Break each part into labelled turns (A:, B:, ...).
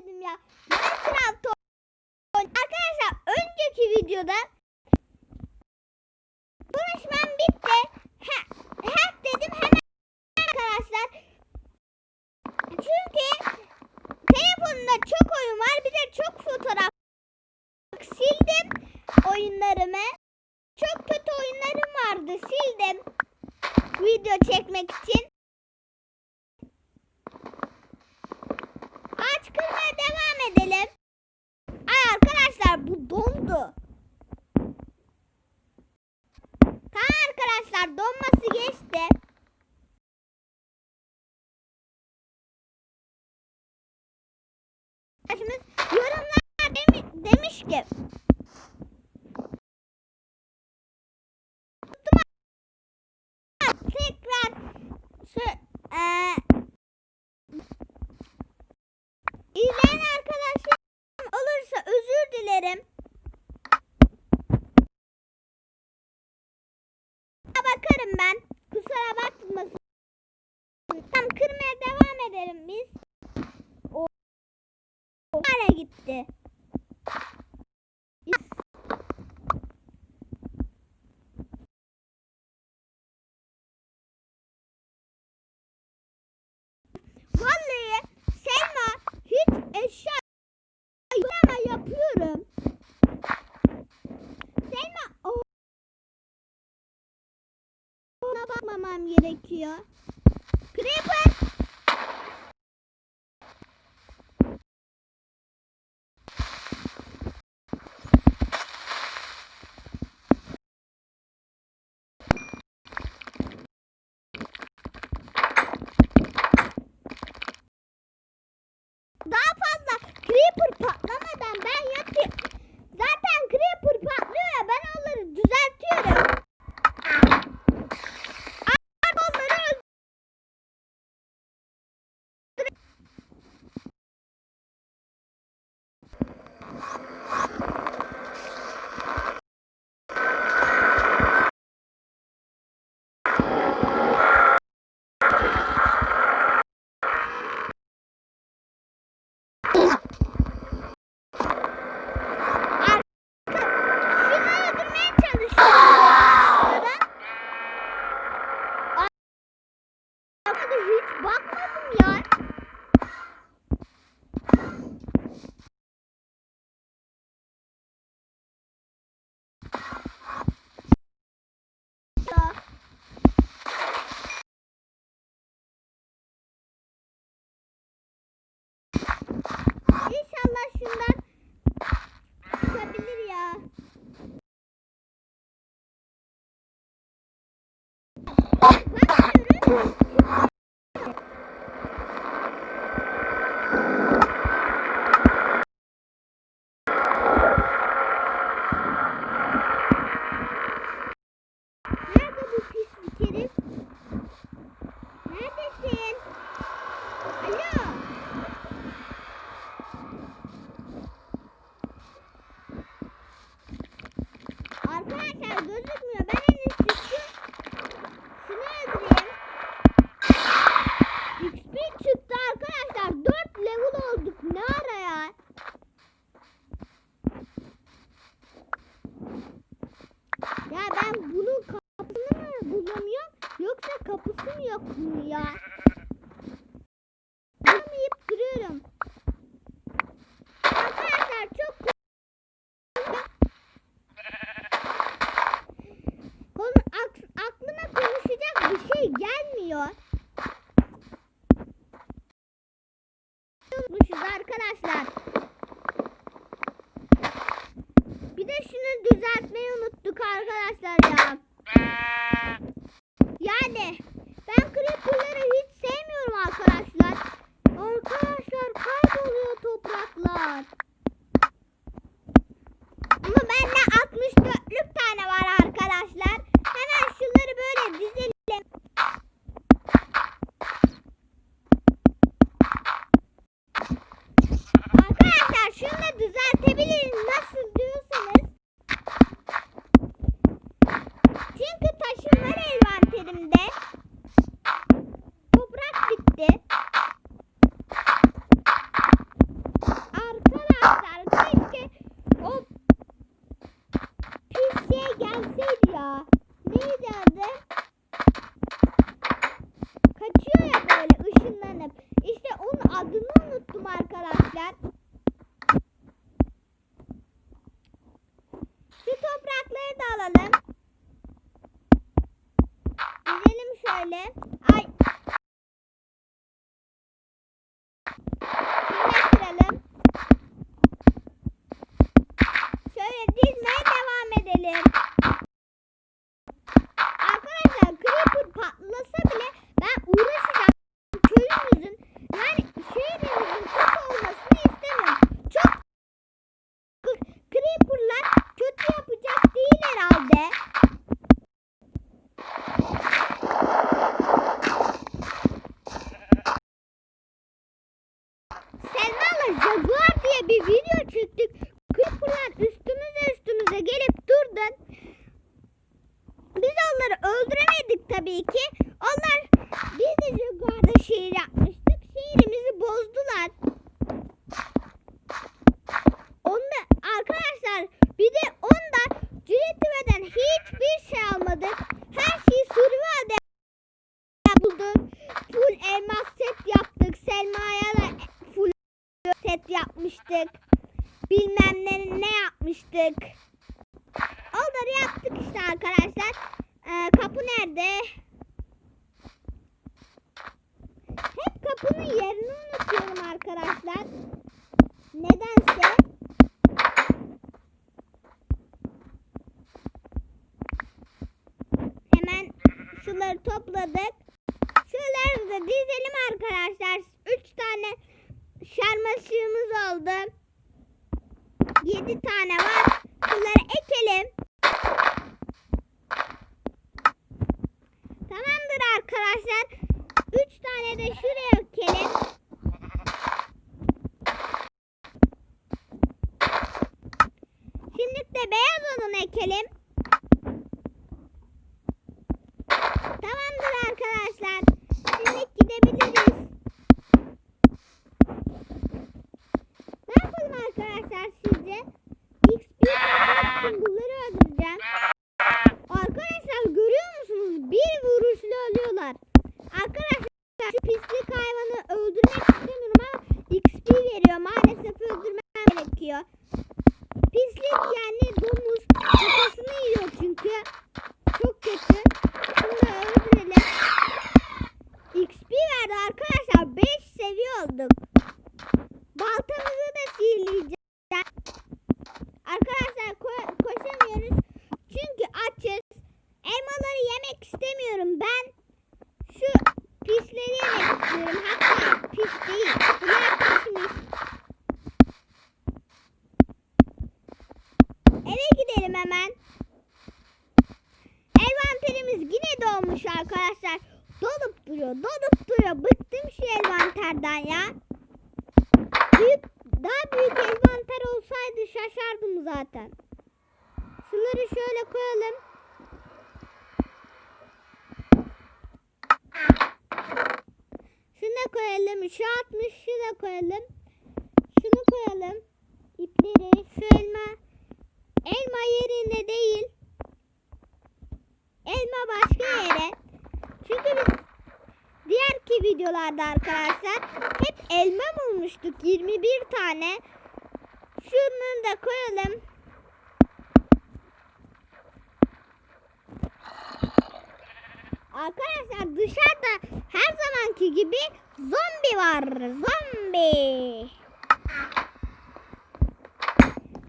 A: dedim ya. Minecraft Arkadaşlar önceki videoda konuşmam bitti. Ha, ha dedim hemen arkadaşlar. Çünkü telefonumda çok oyun var. Bir de çok fotoğraf. Sildim oyunlarımı. Çok kötü oyunlarım vardı. Sildim. Video çekmek için. arkadaşlar bu dondu. Kan arkadaşlar donması geçti. gözüküyor. Creeper! what? Yapmıştık. Bilmem ne, ne yapmıştık. Onları yaptık işte arkadaşlar. Ee, kapı nerede? Hep kapının yerini unutuyorum arkadaşlar. Nedense. Hemen şunları topladık. Şunları da dizelim arkadaşlar. Üç tane şarmaşığımız oldu. Yedi tane var. Şunları ekelim. Tamamdır arkadaşlar. Üç tane de şuraya ekelim. Şimdi de beyaz odun ekelim. Tamamdır arkadaşlar. Şimdi gidebiliriz. Ne yapalım arkadaşlar sizce? XP yapmak için bunları öldüreceğim. Arkadaşlar görüyor musunuz? Bir vuruşla ölüyorlar. Arkadaşlar şu pislik hayvanı öldürmek istemiyorum ama XP veriyor. Maalesef öldürmem gerekiyor. Pislik yani domuz kafasını yiyor çünkü. Çok kötü. Koyalım. Şu 60'ı da koyalım. Şunu koyalım. İpleri. Şu elma. Elma yerine değil. Elma başka yere. Çünkü biz diğerki videolarda arkadaşlar hep elma bulmuştuk. 21 tane. Şunu da koyalım. Arkadaşlar dışarıda her zamanki gibi zombi var. Zombi.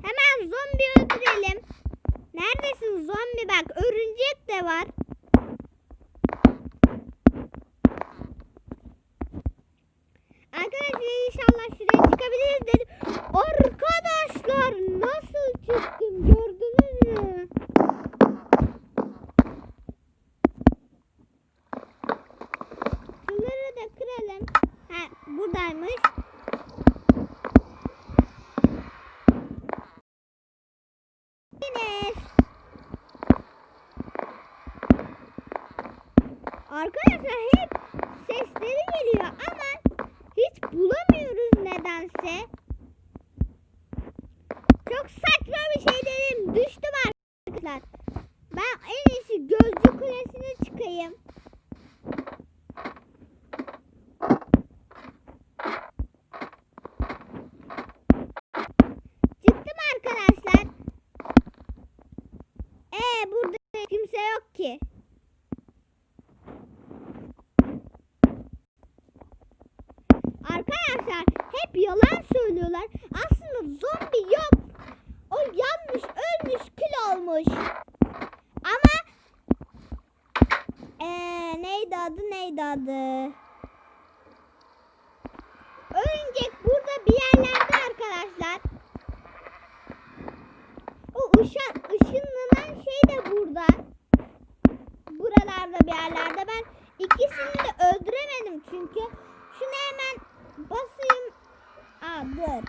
A: Hemen zombi öldürelim. Neredesin zombi bak örümcek de var. Arkadaşlar inşallah şuraya çıkabiliriz dedim. Arkadaşlar nasıl çıktım gördünüz mü? Şunları da kıralım. Ha buradaymış. Enes. Arkadaşlar hep sesleri geliyor ama hiç bulamıyoruz nedense. Çok saçma bir şey dedim. Düştüm arkadaşlar. Ben en iyisi gözcü kulesine çıkayım. Adı neydi adı? Örümcek burada bir yerlerde arkadaşlar. O ışın, ışınlanan şey de burada. Buralarda bir yerlerde. Ben ikisini de öldüremedim çünkü. Şunu hemen basayım. Aa dur.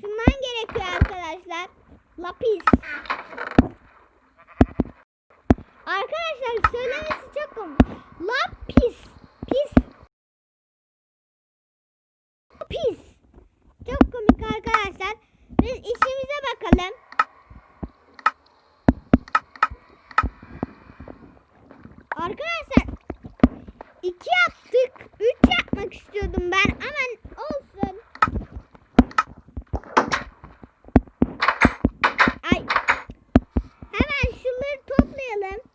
A: Şundan gerekiyor arkadaşlar. Lapis. Arkadaşlar söylemesi çok komik. Lapis. Pis. Pis. Çok komik arkadaşlar. Biz işimize bakalım. Arkadaşlar iki yaptık. Üç yapmak istiyordum ben. Aman olsun. Ay. Hemen şunları toplayalım.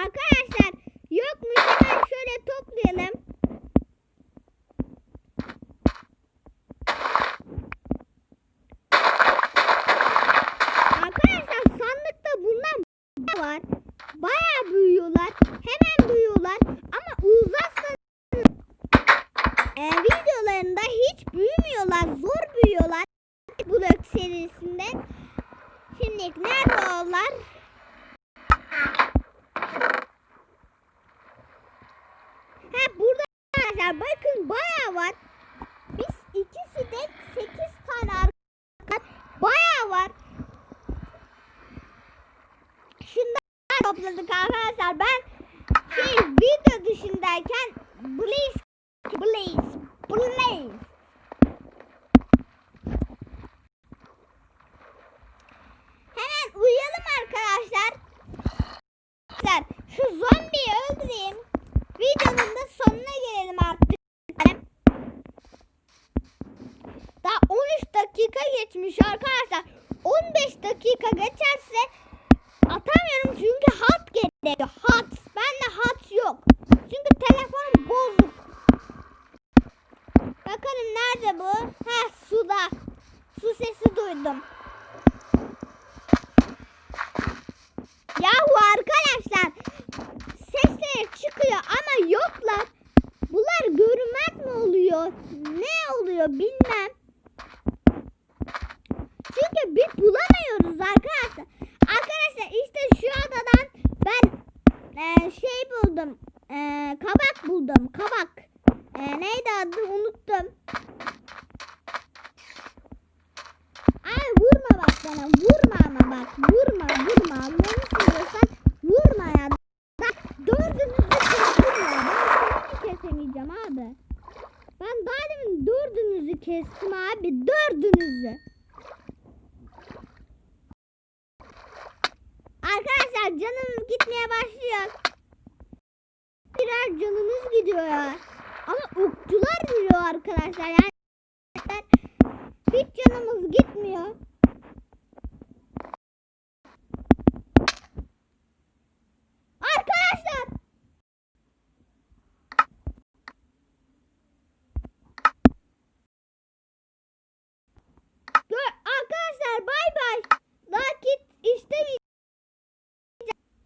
A: Arkadaşlar yokmuş hemen şöyle toplayalım. Arkadaşlar sandıkta bundan var. Bayağı büyüyorlar. Hemen büyüyorlar. Ama uzarsa e, videolarında hiç büyümüyorlar. Zor büyüyorlar. Blok serisinde. Şimdi nerede onlar? Ha burada bakın bayağı var. Biz ikisi de 8 tane arkadaşlar bayağı var. Şundan topladık arkadaşlar. Ben şey video dışındayken Blaze Blaze Blaze Hemen uyuyalım arkadaşlar. Şu zombiyi Suda. Su sesi duydum. Yahu arkadaşlar sesleri çıkıyor ama yoklar. Bunlar görünmez mi oluyor? Ne oluyor bilmem. Çünkü biz bulamıyoruz arkadaşlar. Arkadaşlar işte şu adadan ben e, şey buldum. E, kabak buldum. Kabak. E, neydi adı unuttum. Bana. Vurma ama bak. Vurma vurma. Allah'ını seviyorsan vurma ya. Bak dördünüzü kestim ya. Ben seni kesemeyeceğim abi. Ben daha demin dördünüzü kestim abi. Dördünüzü. Arkadaşlar canımız gitmeye başlıyor. Birer canımız gidiyor ya. Ama okçular geliyor arkadaşlar. Yani hiç canımız gitmiyor.